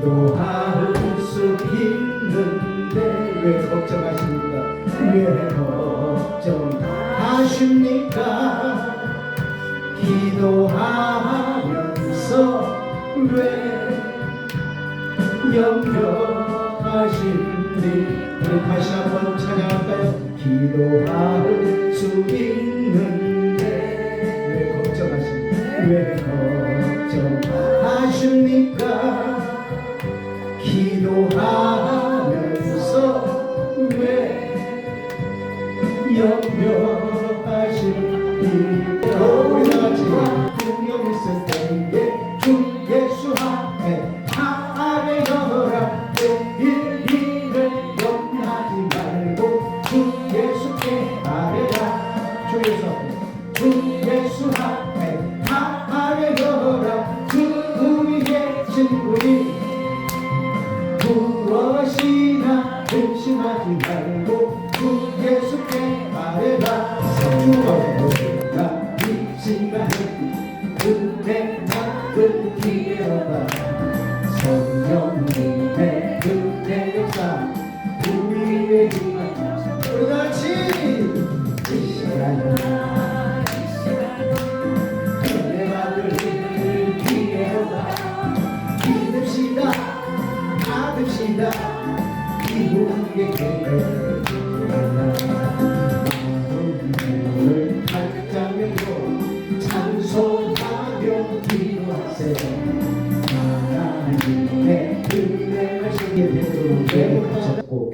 기도할 수 있는데 왜 걱정하십니까? 왜 걱정하십니까? 기도하면서 왜 염려하십니 우리 다시 한번 찬양할까요? 기도할 수 있는 무엇이나 의심하지 말고 주 예수께 말해라 성주가 이 시간에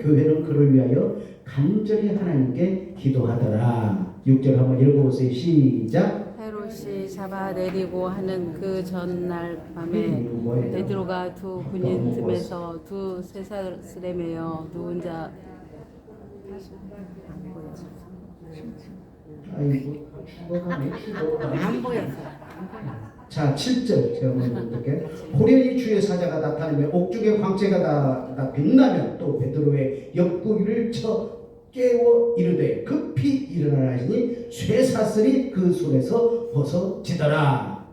교회는 그를 위하여 간절히 하나님께 기도하더라. 6절 한번 읽어보세요. 시작. 헤롯이 잡아 내리고 하는 그 전날 밤에 뭐예요? 베드로가 두 군인 틈에서 두 쇠사슬에 매여 누운 자 아이고 죽어가네 죽어가네. 안 보여서. 자, 7절 제가 먼저 볼게요. 호련히 주의 사자가 나타나며 옥중의 광채가 다, 다 빛나면 또 베드로의 옆구리를 쳐 깨워 이르되 급히 일어나라 하시니 쇠사슬이 그 손에서 벗어지더라.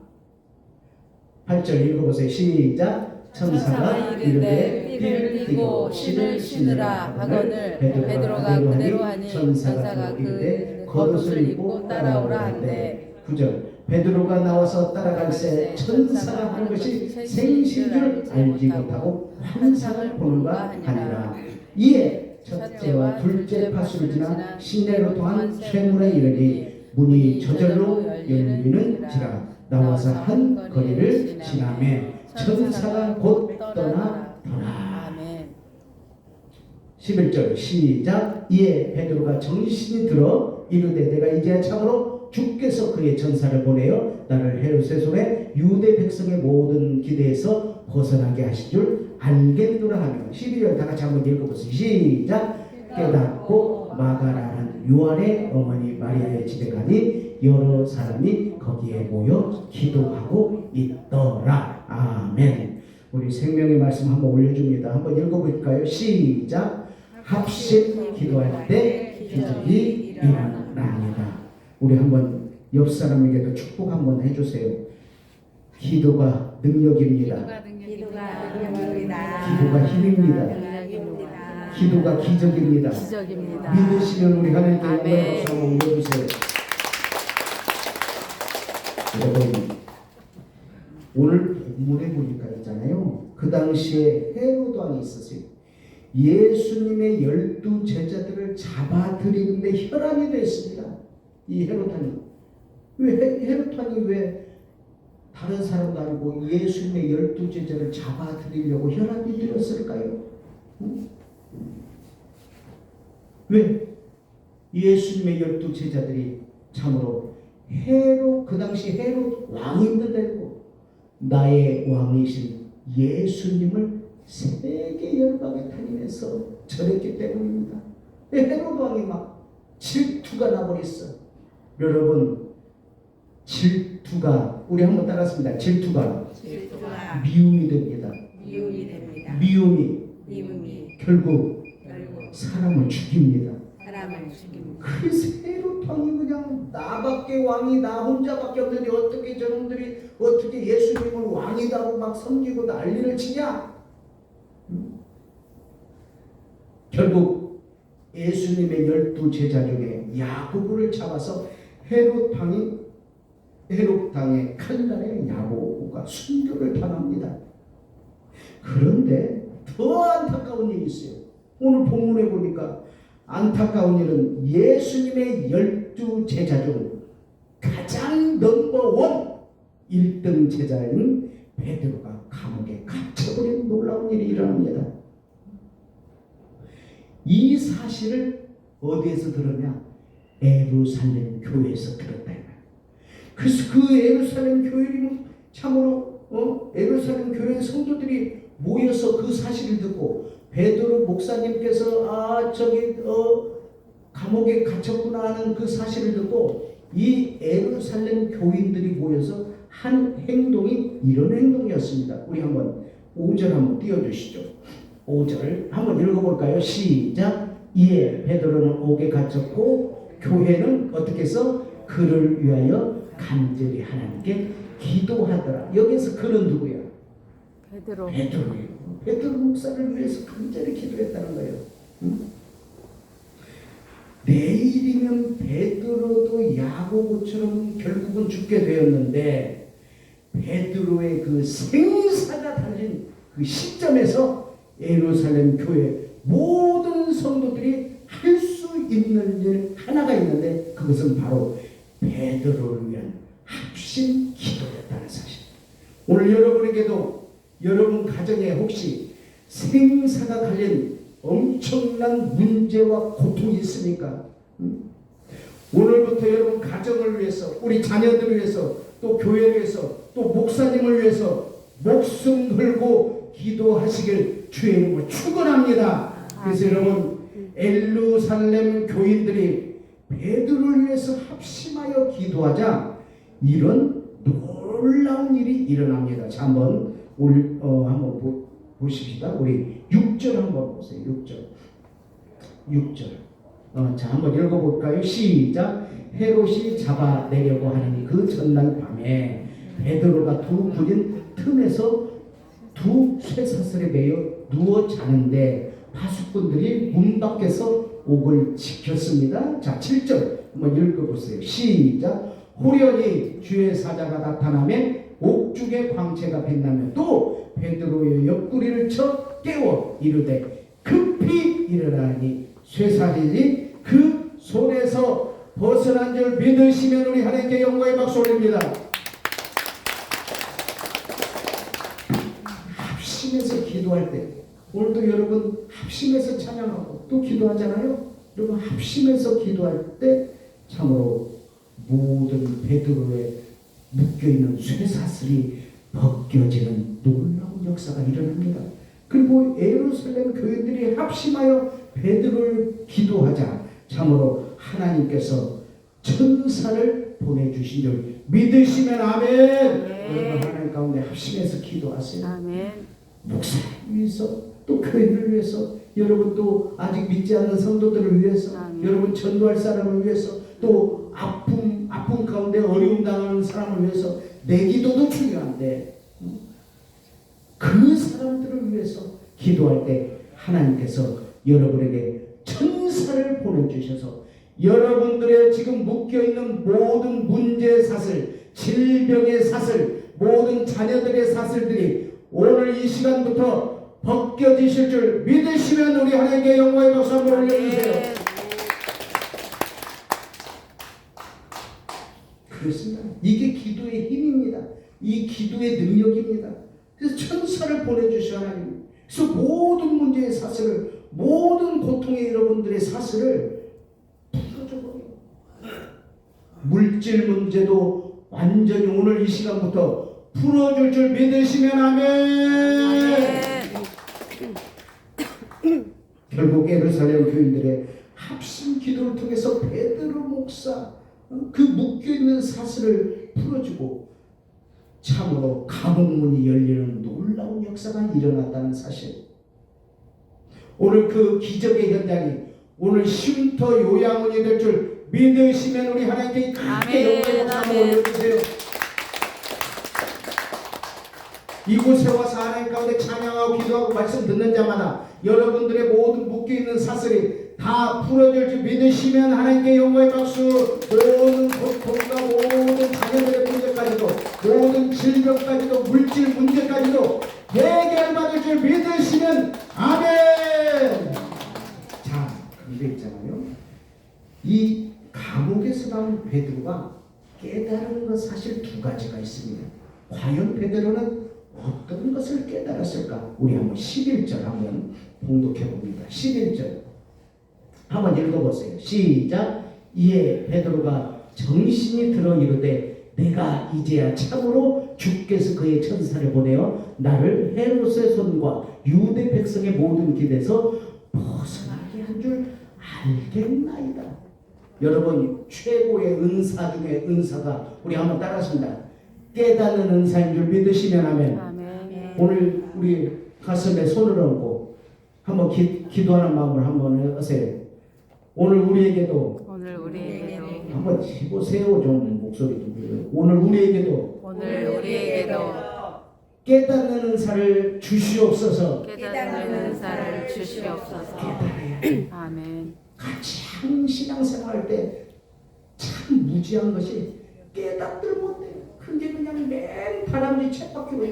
8절 읽어보세요. 시작. 천사가 이르되 띠를 띠고 신을 신으라 하거늘 베드로가 그대로 하니 천사가 그 겉옷을 입고 따라오라 한대 9절 베드로가 나와서 따라갈새 천사가 하는 것이 생신 줄 알지 못하고 환상을 보는가 하니라. 이에 첫째와 둘째 파수를 지나 시내로 통한 쇠문에 이르니 문이 저절로 열리는지라 나와서 한 거리를 지나매 천사가 곧 떠나 더라. 아멘. 11절 시작. 이에 베드로가 정신이 들어 이르되 내가 이제야 참으로 주께서 그의 전사를 보내어 나를 헤롯의 손에 유대 백성의 모든 기대에서 벗어나게 하신 줄 알겠노라 하며 12절 다 같이 한번 읽어보세요. 시작. 깨닫고 마가라는 요한의 어머니 마리아의 집에 가니 여러 사람이 거기에 모여 기도하고 있더라. 아멘. 우리 생명의 말씀 한번 올려줍니다. 한번 읽어볼까요? 시작. 합심 기도할 때 기적이 일어납니다. 우리 한번 옆 사람에게도 축복 한번 해주세요. 기도가 능력입니다. 기도가 능력입니다. 기도가 힘입니다. 기도가 기적입니다. 기적입니다. 믿으시면 우리 하나님께 아멘. 영광 박수 한번 올려주세요. 여러분 오늘 본문에 보니까 있잖아요. 그 당시에 헤로드 왕이 있었어요. 예수님의 열두 제자들을 잡아들이는데 혈안이 됐습니다. 이 헤롯탄이 왜 헤- 헤롯탄이 왜 다른 사람도 아니고 예수님의 열두 제자를 잡아들이려고 혈안이 되었을까요? 응? 왜 예수님의 열두 제자들이 참으로 헤롯 그 당시 헤롯 왕인데도 나의 왕이신 예수님을 세계 열방에 다니면서 전했기 때문입니다. 헤롯 왕이 막 질투가 나버렸어. 여러분 질투가 우리 한번 따랐습니다. 질투가 질투가 미움이 됩니다. 미움이 됩니다. 미움이 미움이 결국 결국 사람을 죽입니다. 사람을 죽입니다. 그래서 헤롯 왕이 그냥 나밖에 왕이 나 혼자밖에 없는데 어떻게 저놈들이 어떻게 예수님을 왕이라고 막 섬기고 난리를 치냐? 결국 예수님의 열두 제자 중에 야고보를 잡아서 헤롯 당이 헤롯 당의 칼날에 야고보가 순교를 당합니다. 그런데 더 안타까운 일이 있어요. 오늘 본문에 보니까 안타까운 일은 예수님의 열두 제자 중 가장 넘버원 1등 제자인 베드로가 감옥에 갇혀버린 놀라운 일이 일어납니다. 이 사실을 어디에서 들었냐? 에루살렘 교회에서 들었다. 그래서 그 에루살렘 교회는 참으로 어? 에루살렘 교회 성도들이 모여서 그 사실을 듣고 베드로 목사님께서 아 저기 어 감옥에 갇혔구나 하는 그 사실을 듣고 이 에루살렘 교인들이 모여서 한 행동이 이런 행동이었습니다. 우리 한번 5절 한번 띄워주시죠. 5절 한번 읽어볼까요? 시작. 이에 베드로는 옥에 갇혔고 교회는 어떻게 해서 그를 위하여 간절히 하나님께 기도하더라. 여기서 그는 누구야? 베드로 베드로예요. 베드로 목사를 위해서 간절히 기도했다는 거예요. 응? 내일이면 베드로도 야고보처럼 결국은 죽게 되었는데 베드로의 그 생사가 달린 그 시점에서 예루살렘 교회 모든 성도들이 할 수 있는 일 하나가 있는데 그것은 바로 베드로를 위한 합심 기도였다는 사실. 오늘 여러분에게도 여러분 가정에 혹시 생사가 갈린 엄청난 문제와 고통이 있습니까? 음? 오늘부터 여러분 가정을 위해서, 우리 자녀들을 위해서, 또 교회를 위해서, 또 목사님을 위해서 목숨 걸고 기도하시길 주의 이름으로 축원합니다. 그래서 아멘. 여러분 엘루살렘 교인들이 베드로를 위해서 합심하여 기도하자 이런 놀라운 일이 일어납니다. 자 한번 올 어, 한번 보, 보십시다. 우리 6절 한번 보세요. 6절. 6절. 어, 자 한번 읽어볼까요? 시작. 헤롯이 잡아내려고 하는 그 전날 밤에 베드로가 두 군인 틈에서 두 쇠사슬에 매여 누워 자는데 파수꾼들이 문 밖에서 옥을 지켰습니다. 자 7절 한번 읽어보세요. 시작. 호련히 주의 사자가 나타나면 옥중의 광채가 빛나며 또 베드로의 옆구리를 쳐 깨워 이르되 급히 일어나니 쇠사슬이 그 손에서 벗어난 줄 믿으시면 우리 하나님께 영광의 박수 올립니다. 합심해서 기도할 때 오늘도 여러분 합심해서 찬양하고 또 기도하잖아요. 여러분 합심해서 기도할 때 참으로 모든 베드로의 묶여있는 쇠사슬이 벗겨지는 놀라운 역사가 일어납니다. 그리고 예루살렘 교인들이 합심하여 베드로를 기도하자 참으로 하나님께서 천사를 보내주신 줄 믿으시면 아멘. 여러분 하나님 가운데 합심해서 기도하세요. 아멘 목사를 위해서 또 교인을 위해서 여러분 또 아직 믿지 않는 성도들을 위해서 아멘. 여러분 전도할 사람을 위해서 또 아픔 아픔 가운데 어려움 당하는 사람을 위해서 내 기도도 중요한데 음? 그 사람들을 위해서 기도할 때 하나님께서 여러분에게 천사를 보내주셔서 여러분들의 지금 묶여있는 모든 문제의 사슬, 질병의 사슬, 모든 자녀들의 사슬들이 오늘 이 시간부터 벗겨지실 줄 믿으시면 우리 하나님께 영광의 박수 한번 올려주세요. 아멘. 그렇습니다. 이게 기도의 힘입니다. 이 기도의 능력입니다. 그래서 천사를 보내주셔 하나님. 그래서 모든 문제의 사슬을 모든 고통의 여러분들의 사슬을 풀어줘 버려. 물질 문제도 완전히 오늘 이 시간부터 풀어줄 줄 믿으시면 아멘. 결국 예루살렘 교인들의 합심 기도를 통해서 베드로 목사 어, 그 묶여 있는 사슬을 풀어주고 참으로 감옥문이 열리는 놀라운 역사가 일어났다는 사실. 오늘 그 기적의 현장이 오늘 쉼터 요양원이 될 줄 믿으시면 우리 하나님께 크게 아멘. 올려주세요. 이곳에 와서 하나님 가운데 찬양하고 기도하고 말씀 듣는 자마다 여러분들의 모든 묶여있는 사슬이 다 풀어질 줄 믿으시면 하나님께 영광의 박수. 모든 고통과 모든 자녀들의 문제까지도 모든 질병까지도 물질 문제까지도 해결받을 줄 믿으시면 아멘. 자 근데 있잖아요. 이 감옥에서 나온 베드로가 깨달은 것 사실 두 가지가 있습니다. 과연 베드로는 어떤 것을 깨달았을까? 우리 한번 11절 한번 봉독해 봅니다. 11절 한번 읽어보세요. 시작. 이에 베드로가 정신이 들어 이르되 내가 이제야 참으로 주께서 그의 천사를 보내어 나를 헤롯의 손과 유대 백성의 모든 길에서 벗어나게 한 줄 알겠나이다. 여러분 최고의 은사 중에 은사가 우리 한번 따라합니다. 깨닫는 은사인 줄 믿으시면 하면 아멘. 오늘 우리 가슴에 손을 얹고 한번 기, 기도하는 마음을 한번 하세요. 오늘 우리에게도 오늘 우리에게도 한번 해보세요 좀 목소리 좀 들려요. 오늘 우리에게도 오늘 우리에게도 깨닫는 은사를 주시옵소서. 깨닫는 은사를 주시옵소서. 깨달아야 아멘. 가장 신앙생활 때 참 무지한 것이 깨닫들 못해. 그게 그냥 맨 바람이 채박히고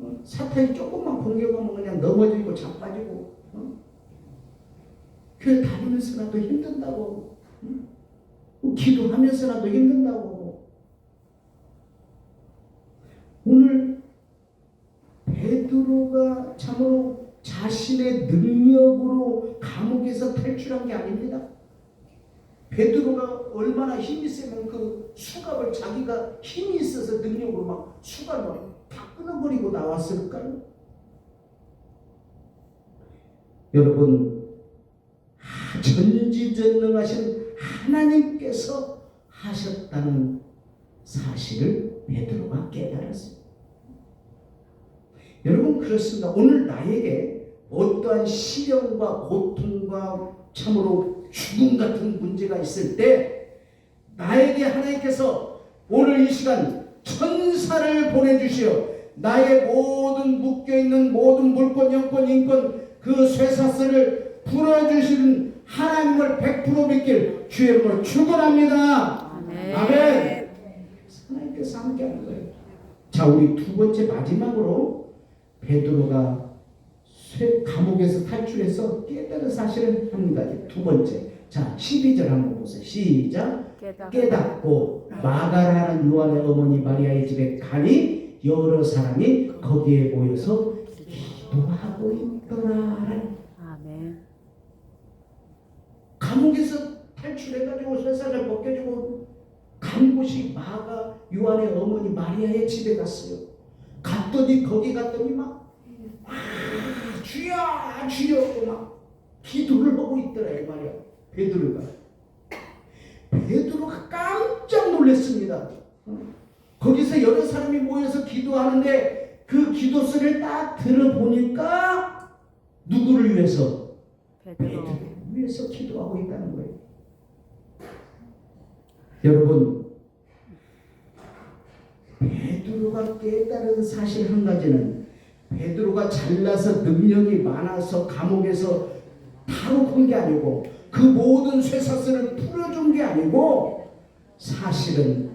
어? 사탄이 조금만 공격하면 그냥 넘어지고 자빠지고 어? 교회 다니면서라도 힘든다고 응? 어? 기도하면서라도 힘든다고 오늘 베드로가 참으로 자신의 능력으로 감옥에서 탈출한 게 아닙니다. 베드로가 얼마나 힘이 세면 그 수갑을 자기가 힘이 있어서 능력으로 막 수갑을 다 끊어버리고 나왔을까요? 여러분 아, 전지전능하신 하나님께서 하셨다는 사실을 베드로가 깨달았습니다. 여러분 그렇습니다. 오늘 나에게 어떠한 시련과 고통과 참으로 죽음 같은 문제가 있을 때 나에게 하나님께서 오늘 이 시간 천사를 보내주시어 나의 모든 묶여있는 모든 물권, 영권, 인권 그 쇠사슬을 풀어주시는 하나님을 100% 믿길 주의 이름으로 축원합니다. 아멘. 아멘. 하나님께서 함께하는 거예요. 자, 우리 두 번째 마지막으로 베드로가 쇠- 감옥에서 탈출해서 깨달은 사실을 한 가지. 두 번째. 자, 12절 한번 보세요. 시작. 깨닫 깨닫고 마가라는 요한의 어머니 마리아의 집에 가니 여러 사람이 거기에 모여서 기도하고 있더라. 아멘. 감옥에서 탈출해가지고 쇠사슬 벗겨지고 간 곳이 마가 요한의 어머니 마리아의 집에 갔어요. 갔더니 거기 갔더니 막 아, 주여 주여 막 기도를 하고 있더라 이 말이야 베드로가 베드로가 깜짝 놀랐습니다. 어? 거기서 여러 사람이 모여서 기도하는데 그 기도 소리를 딱 들어보니까 누구를 위해서 베드로. 베드로를 위해서 기도하고 있다는 거예요. 여러분, 베드로가 깨달은 사실 한 가지는 베드로가 잘나서 능력이 많아서 감옥에서 바로 푼게 아니고 그 모든 쇠사슬을 풀어준 게 아니고 사실은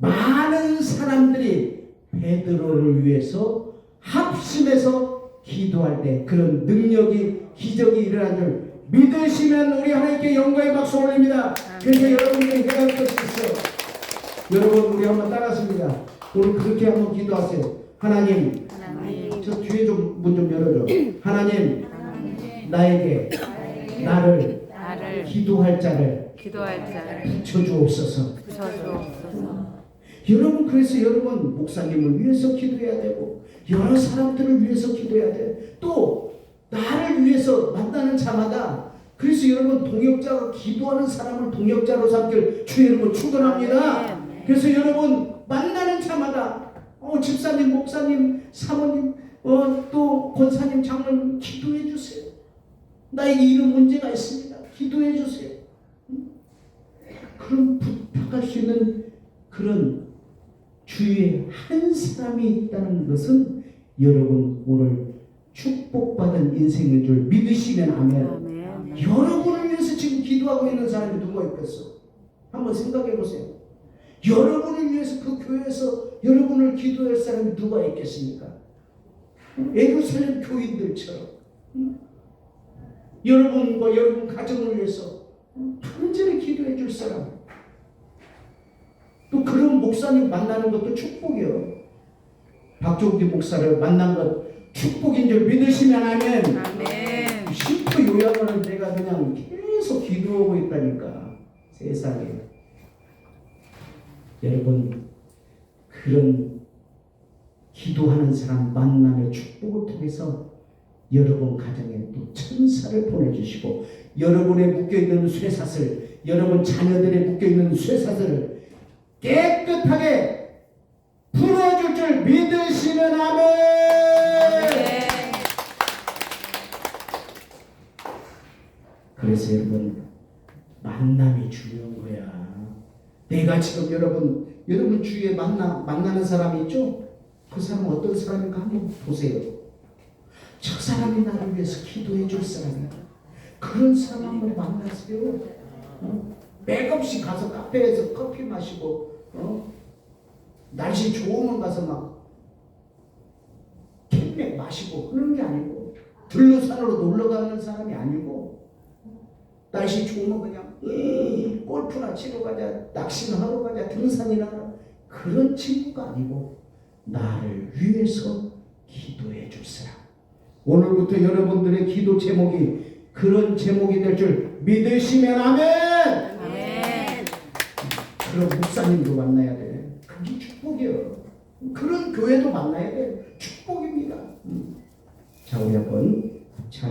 많은 사람들이 베드로를 위해서 합심해서 기도할 때 그런 능력이 기적이 일어난 줄 믿으시면 우리 하나님께 영광의 박수 올립니다. 그래서 여러분들이 할 것이 있어. 여러분 우리 한번 따라습니다. 오늘 그렇게 한번 기도하세요. 하나님. 저 뒤에 좀 문 좀 열어줘. 하나님, 나에게 나를 기도할 자를 기도할 자를 붙여주옵소서. 붙여주옵소서. 여러분 그래서 여러분 목사님을 위해서 기도해야 되고 여러 사람들을 위해서 기도해야 돼. 또 나를 위해서 만나는 자마다 그래서 여러분 동역자가 기도하는 사람을 동역자로 삼길 주의 이름으로 축원합니다. 그래서 여러분 만나는 자마다 어, 집사님, 목사님, 사모님, 어, 또 권사님, 장로님 기도해 주세요. 나에게 이런 문제가 있습니다. 기도해 주세요. 응? 그럼 부탁할 수 있는 그런 주위에 한 사람이 있다는 것은 여러분 오늘 축복받은 인생인 줄 믿으시면 아멘. 아멘. 여러분을 위해서 지금 기도하고 있는 사람이 누가 있겠어? 한번 생각해 보세요. 여러분을 위해서 그 교회에서 여러분을 기도할 사람이 누가 있겠습니까? 에루살렘 교인들처럼 응? 여러분과 여러분 가정을 위해서 간절히 기도해 줄 사람 또 그런 목사님 만나는 것도 축복이요. 박종기 목사를 만난 것 축복인 줄 믿으시면 아멘. 아멘. 쉼표 요양원을 내가 그냥 계속 기도하고 있다니까 세상에 여러분 그런 기도하는 사람 만남의 축복을 통해서 여러분 가정에 또 천사를 보내주시고 여러분의 묶여있는 쇠사슬 여러분 자녀들의 묶여있는 쇠사슬을 깨끗하게 풀어줄 줄 믿으시면 아멘 그래서 여러분 만남이 중요한 거야. 내가 지금 여러분 여러분 주위에 만나 만나는 사람이 있죠? 그 사람은 어떤 사람인가 한번 보세요. 저 사람이 나를 위해서 기도해 줄 사람이야. 그런 사람 한번 만나세요. 어? 맥없이 가서 카페에서 커피 마시고 어? 날씨 좋으면 가서 막 캔맥 마시고 그런 게 아니고 들로산으로 놀러 가는 사람이 아니고 날씨 좋으면 그냥 으이, 골프나 치러 가자, 낚시나 하러 가자, 등산이나 그런 친구가 아니고 나를 위해서 기도해 줄 사람. 오늘부터 여러분들의 기도 제목이 그런 제목이 될 줄 믿으시면 아멘. 아멘. 그런 목사님도 만나야 돼. 그게 축복이에요. 그런 교회도 만나야 돼. 축복입니다. 음. 자, 우리 한번 찬